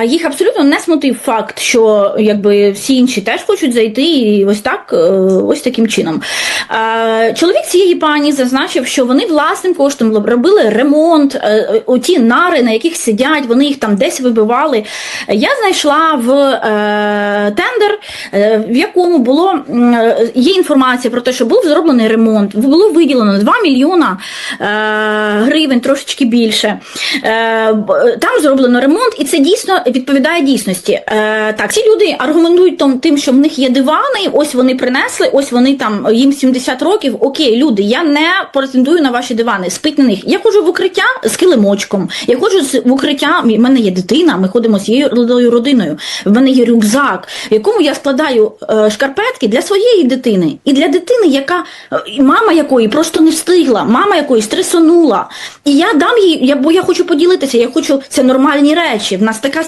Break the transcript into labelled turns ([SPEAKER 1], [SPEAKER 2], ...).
[SPEAKER 1] Е, їх абсолютно не смутив факт, що якби всі інші теж хочуть зайти, і ось так, е, ось таким чином. Е, чоловік цієї пані зазначив, що вони власним коштом робили ремонт, е, оті нари, на яких сидять, вони їх там десь вибивали. Я знайшла в е, тендер, е, в якому було е, є інформація про те, що був зроблений ремонт, було виділено 2 мільйона е, гривень, трошечки більше. Там зроблено ремонт, і це дійсно відповідає дійсності. Так, ці люди аргументують тим, що в них є дивани, ось вони принесли, ось вони там їм 70 років. Окей, люди, я не претендую на ваші дивани, спить на них. Я ходжу в укриття з килимочком. Я ходжу в укриття. В мене є дитина. Ми ходимо з цією родиною. В мене є рюкзак, в якому я складаю е, шкарпетки для своєї дитини і для дитини, яка е, мама якої просто не встигла, мама якої стресонула. І я дам їй, я бо я хочу поділитися. Я хочу це нормальні речі. В нас така